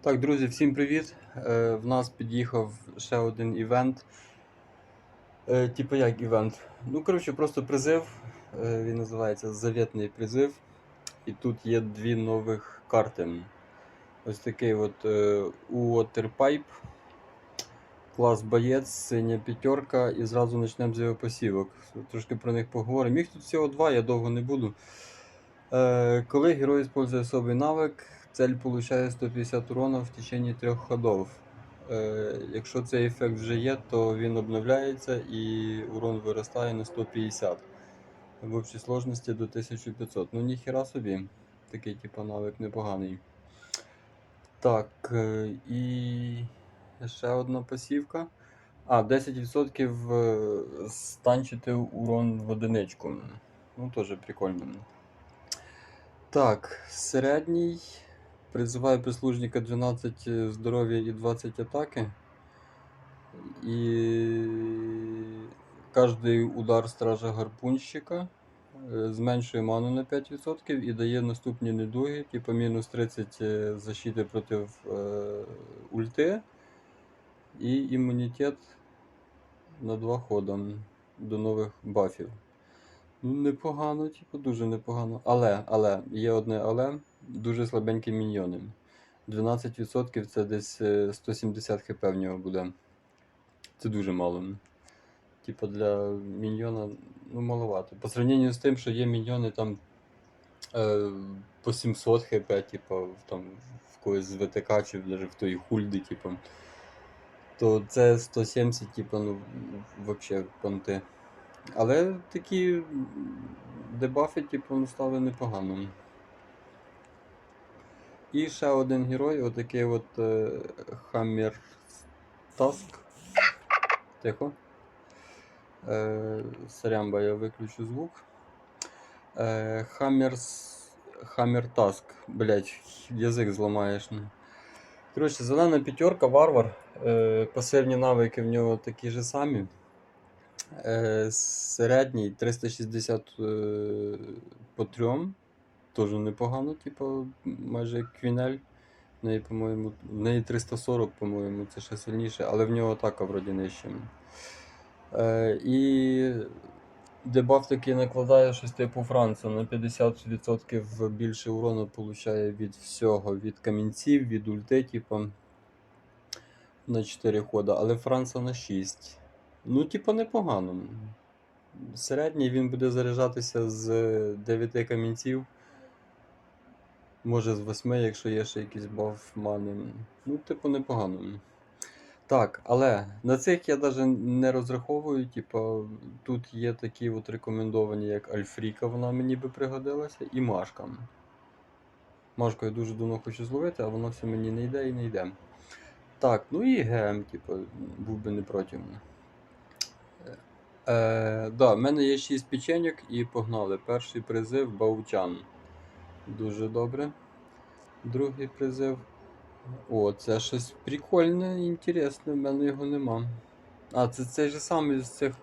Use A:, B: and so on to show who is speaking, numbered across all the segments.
A: Так, друзі, всім привіт. Е, в нас під'їхав ще один івент. Е, типу як івент? Ну, коротше, просто призив. Е, він називається Завітний призив. І тут є дві нових карти. Ось такий от е, Waterpipe. Клас боєць, синя п'ятерка, і зразу почнемо з його посівок. Трошки про них поговоримо. Їх тут всього два, я довго не буду. Э, Коли герой использує особий навик, цель получає 150 урона в течение трьох ходов. Е, Якщо цей ефект вже є, то він обновляється і урон виростає на 150. В общій сложності до 1500. Ну ніхіра собі. Такий типу навик непоганий. Так, е, і ще одна пасівка. А, 10% е, станчити урон в одиничку. Ну, теж прикольно. Так, середній. Призиває прислужника 12 здоров'я і 20 атаки. І кожний удар стража гарпунщика е, зменшує ману на 5% і дає наступні недуги, типу мінус 30 е, защити проти е, ульти і імунітет на 2 хода до нових бафів. Ну, непогано, типу, дуже непогано. Але, але, є одне але, дуже слабенькі міньйони. 12% це десь е, 170 хп в нього буде. Це дуже мало. Типу для міньйона ну, маловато. По сравненню з тим, що є міньйони там е, по 700 хп, типу, там, в когось з ВТК чи навіть в тої хульди, типу. То це 170, типу, ну, взагалі понти. Але такі м, дебафи, типу, ну, стали непогано. І ще один герой, отакий от е, Хаммер Таск. Тихо. Е, Сорямба, я виключу звук. Е. Хаммер Таск. Блять, язик зламаєш. ну. Коротше, зелена п'ятерка, варвар. Е, пасивні навики в нього такі ж самі. Е, середній 360 е, по трьом. Теж непогано, типу, майже квінель. В неї, по-моєму, в неї 340, по-моєму, це ще сильніше, але в нього атака вроді нижча. Е, і дебаф такий накладає щось типу Франца на 50% більше урону получає від всього, від камінців, від ульти, типу, на 4 хода, але Франца на 6. Ну, типу, непогано. Середній він буде заряджатися з 9 камінців. Може з 8, якщо є ще якийсь баф мани. Ну, типу, непогано. Так, але на цих я навіть не розраховую. Типу, тут є такі от рекомендовані, як Альфріка, вона мені би пригодилася, і Машка. Машку я дуже давно хочу зловити, а воно все мені не йде і не йде. Так, ну і ГМ, типу, був би не проти. Е, да, в мене є 6 печеньок і погнали. Перший призив Баучан. Дуже добре. Другий призив. О, це щось прикольне, інтересне, в мене його нема. А, це цей же самий з цих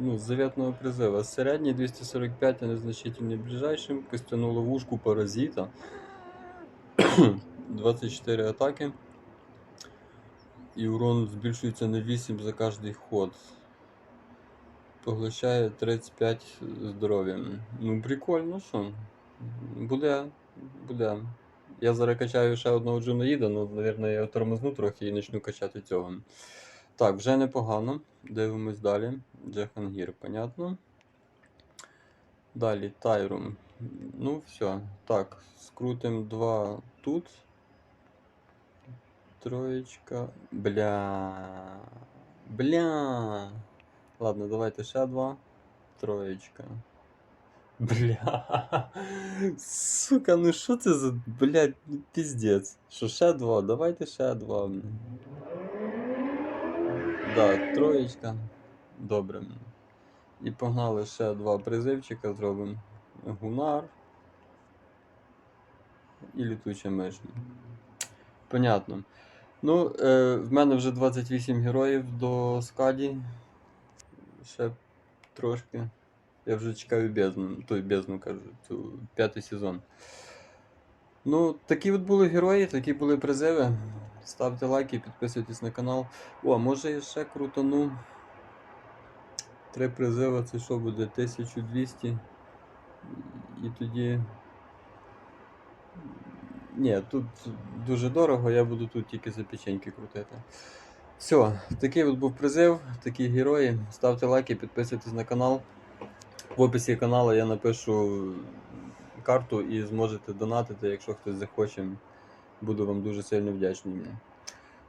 A: ну, з призива. Середній 245, а незначительний ближайшим. Костяну ловушку паразита. 24 атаки. І урон збільшується на 8 за кожний ход. Поглощає 35 здоров'я. Ну, прикольно, що? Буде, буде. Я зараз качаю ще одного джунаїда, ну, мабуть, я його тормозну трохи і почну качати цього. Так, вже непогано. Дивимось далі. Джахангір, понятно. Далі Тайрум. Ну, все. Так, скрутим два тут. Троєчка. Бля. Бля. Ладно, давайте ще два. Троєчка. Бля. Сука, ну що це за, блядь, ну піздець. Що ще два? Давайте ще два. Да, троєчка. Добре. І погнали ще два призивчика зробимо. Гунар. І літуча миш. Понятно. Ну, е, в мене вже 28 героїв до скаді. Ще трошки. Я вже чекаю бездну, той бездну кажу, цю п'ятий сезон. Ну, такі от були герої, такі були призиви. Ставте лайки, підписуйтесь на канал. О, може я ще крутану. Три призиви, це що буде? 1200. І тоді. Ні, тут дуже дорого, я буду тут тільки за печеньки крутити. Все, такий от був призив, такі герої. Ставте лайки, підписуйтесь на канал. В описі каналу я напишу карту і зможете донатити, якщо хтось захоче. Буду вам дуже сильно вдячний.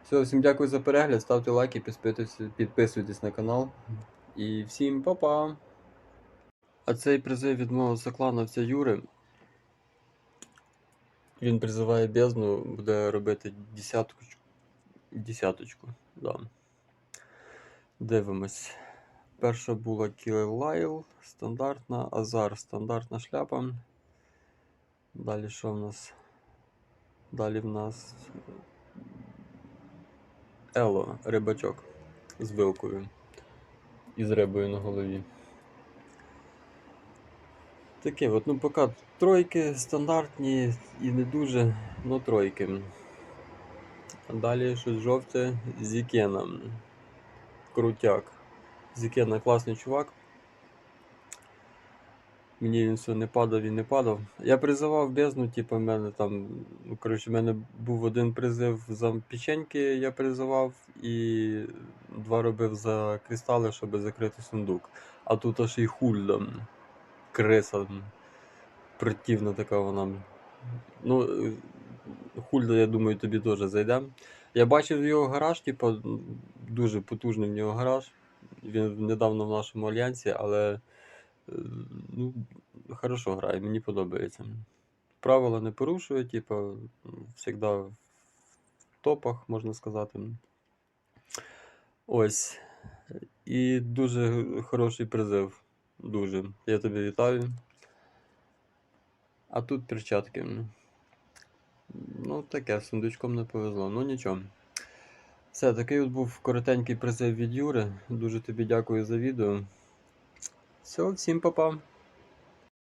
A: Все, всім дякую за перегляд, ставте лайки, підписуйтесь, підписуйтесь на канал. І всім па-па! А цей призив від мого соклановця Юри. Він призиває бездну, буде робити десятку. Десяточку. Да. Дивимось. Перша була Кілайл, стандартна, Азар, стандартна шляпа. Далі що в нас? Далі в нас Ело, рибачок з вилкою і з рибою на голові. Таке от, ну поки тройки стандартні і не дуже, ну тройки. Далі щось жовте Зікена. Крутяк. Зікена класний чувак. Мені він все не падав і не падав. Я призивав бездну, типу, в мене там. Ну, коротше, в мене був один призив за печеньки, я призивав, і два робив за кристали, щоб закрити сундук. А тут аж і хульда. Криса. Противна така вона. Ну, хульда, я думаю, тобі теж зайде. Я бачив його гараж, типу, дуже потужний в нього гараж. Він недавно в нашому альянсі, але е, ну, хорошо грає, мені подобається. Правила не порушує, типу, завжди в топах, можна сказати. Ось. І дуже хороший призив. Дуже. Я тобі вітаю. А тут перчатки. Ну, таке, сундучком не повезло. Ну нічого. Все, такий от був коротенький призив від Юри. Дуже тобі дякую за відео. Все, всім па-па.